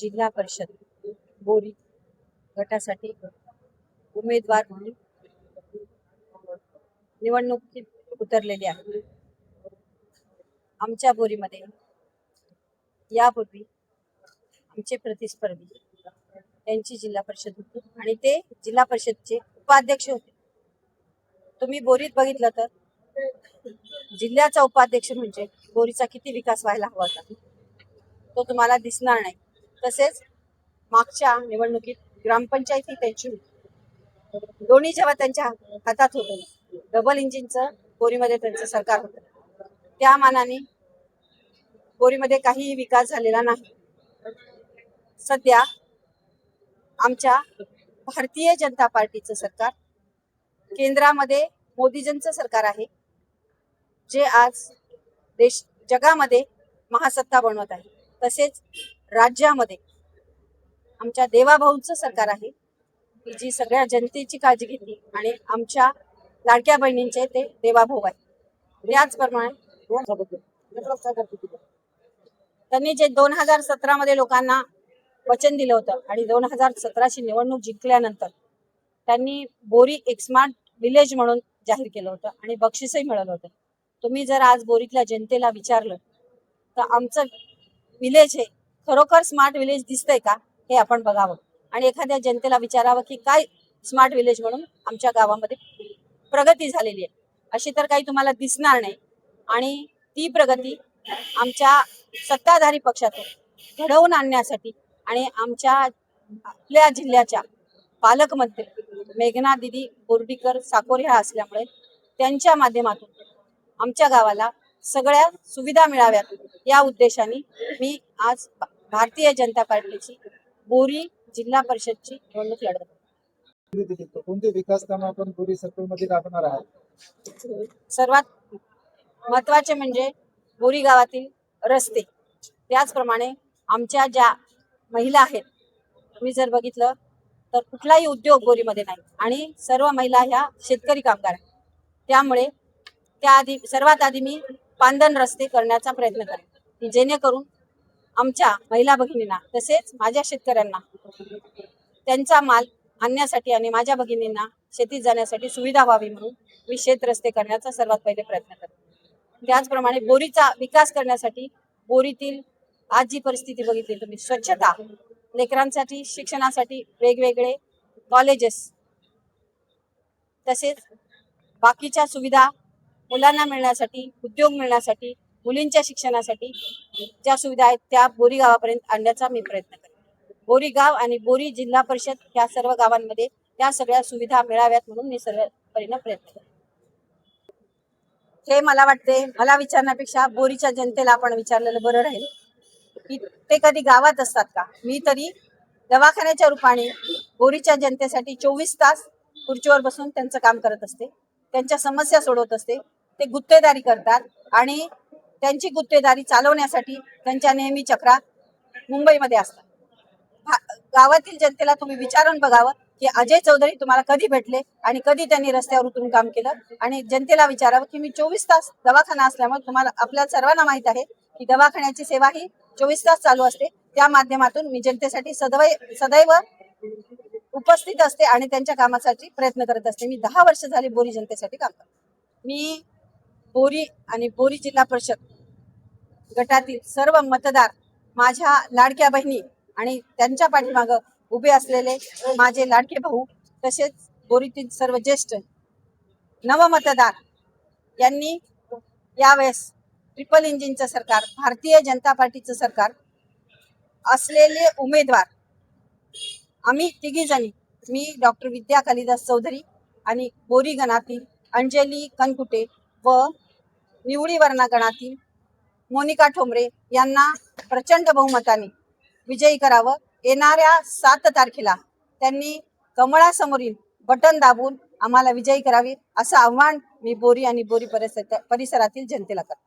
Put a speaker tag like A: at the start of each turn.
A: जिल्हा परिषद. बोरी गटासाठी उमेदवार म्हणून निवडणुकीत उतरलेली आहे आमच्या बोरीमध्ये यापूर्वी आमचे प्रतिस्पर्धी त्यांची जिल्हा परिषद होती आणि ते जिल्हा परिषदचे उपाध्यक्ष होते. तुम्ही बोरीत बघितलं तर जिल्ह्याचा उपाध्यक्ष म्हणजे बोरीचा किती विकास व्हायला हवा होता? तो तुम्हाला दिसणार नाही. तसेच मागच्या निवडणुकीत ग्रामपंचायत ही त्यांची दोन्ही जेव्हा त्यांच्या हातात होतं डबल इंजिनचं बोरीमध्ये त्यांचं सरकार होतं. त्या मानाने बोरीमध्ये काहीही विकास झालेला नाही. सध्या आमच्या भारतीय जनता पार्टीचं सरकार केंद्रामध्ये मोदीजींचं सरकार आहे जे आज देश जगामध्ये महासत्ता बनवत आहे. तसेच राज्यामध्ये. आमच्या देवाभाऊंचं सरकार आहे. की जी सगळ्या जनतेची काळजी घेतली आणि आमच्या लाडक्या बहिणींचे ते देवाभाऊ आहे त्याचप्रमाणे त्यांनी जे दोन हजार सतरा मध्ये लोकांना वचन दिलं होतं आणि दोन हजार सतराची निवडणूक जिंकल्यानंतर त्यांनी बोरी एक स्मार्ट विलेज म्हणून जाहीर केलं होतं आणि बक्षीसही मिळालं होतं. तुम्ही जर आज बोरीतल्या जनतेला विचारलं तर आमचं विलेज हे खरोखर स्मार्ट विलेज दिसतंय का? हे आपण बघावं. आणि एखाद्या जनतेला विचारावं की काय स्मार्ट विलेज म्हणून आमच्या गावामध्ये प्रगती झालेली आहे. अशी तर काही तुम्हाला दिसणार नाही. आणि ती प्रगती आमच्या सत्ताधारी पक्षातून घडवून आणण्यासाठी आणि आमच्या आपल्या जिल्ह्याच्या पालकमंत्री मेघना दिदी बोर्डीकर साकोर ह्या असल्यामुळे त्यांच्या माध्यमातून आमच्या गावाला सगळ्या सुविधा मिळाव्यात या उद्देशाने मी आज भारतीय जनता पार्टीची बोरी जिल्हा परिषदची निवडणूक लढत.
B: कोणते विकास कामं आपण पुरी सर्कलमध्ये राबणार आहात?
A: सर्वात महत्त्वाचे म्हणजे बोरी गावातील रस्ते. त्याचप्रमाणे आमच्या ज्या महिला आहेत तुम्ही जर बघितलं तर कुठलाही उद्योग बोरीमध्ये नाही. आणि सर्व महिला ह्या शेतकरी कामगार आहेत. त्यामुळे त्याआधी सर्वात आधी मी पांदन रस्ते करण्याचा प्रयत्न करेन. जेणेकरून आमच्या महिला भगिनींना तसेच माझ्या शेतकऱ्यांना त्यांचा माल आणण्यासाठी आणि माझ्या भगिनींना शेतीत जाण्यासाठी सुविधा व्हावी म्हणून मी शेत रस्ते करण्याचा सर्वात पहिले प्रयत्न करते. त्याचप्रमाणे बोरीचा विकास करण्यासाठी बोरीतील आज जी परिस्थिती बघितली तुम्ही स्वच्छता लेकरांसाठी शिक्षणासाठी वेगवेगळे कॉलेजेस तसेच बाकीच्या सुविधा मुलांना मिळण्यासाठी उद्योग मिळण्यासाठी मुलींच्या शिक्षणासाठी ज्या सुविधा आहेत त्या बोरी गावापर्यंत आणण्याचा मी प्रयत्न करेन. बोरी गाव आणि बोरी जिल्हा परिषद या सर्व गावांमध्ये त्या सगळ्या सुविधा मिळाव्यात म्हणून मी सर्व परीने प्रयत्न करेन. हे मला वाटते मला विचारण्यापेक्षा बोरीच्या जनतेला आपण विचारलेलं बरं राहील की ते कधी गावात असतात का? मी तरी दवाखान्याच्या रूपाने बोरीच्या जनतेसाठी चोवीस तास खुर्चीवर बसून त्यांचं काम करत असते त्यांच्या समस्या सोडवत असते ते गुत्तेदारी करतात आणि त्यांची गुत्तेदारी चालवण्यासाठी त्यांच्या नेहमी चक्रा मुंबईमध्ये असतात. गावातील जनतेला तुम्ही विचारून बघावं की अजय चौधरी तुम्हाला कधी भेटले आणि कधी त्यांनी रस्त्यावर उतरून काम केलं? आणि जनतेला विचारावं की मी चोवीस तास दवाखाना असल्यामुळे तुम्हाला आपल्या सर्वांना माहीत आहे की दवाखान्याची सेवा ही चोवीस तास चालू असते. त्या माध्यमातून मी जनतेसाठी सदैव सदैव उपस्थित असते आणि त्यांच्या कामासाठी प्रयत्न करत असते. मी दहा वर्ष झाली बोरी जनतेसाठी काम करते. मी बोरी आणि बोरी जिल्हा परिषद गटातील सर्व मतदार माझ्या लाडक्या बहिणी आणि त्यांच्या पाठीमागं उभे असलेले माझे लाडके भाऊ तसेच बोरीतील सर्व ज्येष्ठ नवमतदार यांनी यावेळेस ट्रिपल इंजिनचं सरकार भारतीय जनता पार्टीचं सरकार असलेले उमेदवार आम्ही तिघी जणी मी डॉक्टर विद्या कालिदास चौधरी आणि बोरी गणातील अंजली कनकुटे व निवडी वर्णागणातील मोनिका ठोंबरे यांना प्रचंड बहुमताने विजयी करावं. येणाऱ्या सात तारखेला त्यांनी कमळासमोरील बटन दाबून आम्हाला विजयी करावी असं आव्हान मी बोरी आणि बोरी परिसर परिसरातील जनतेला करतो.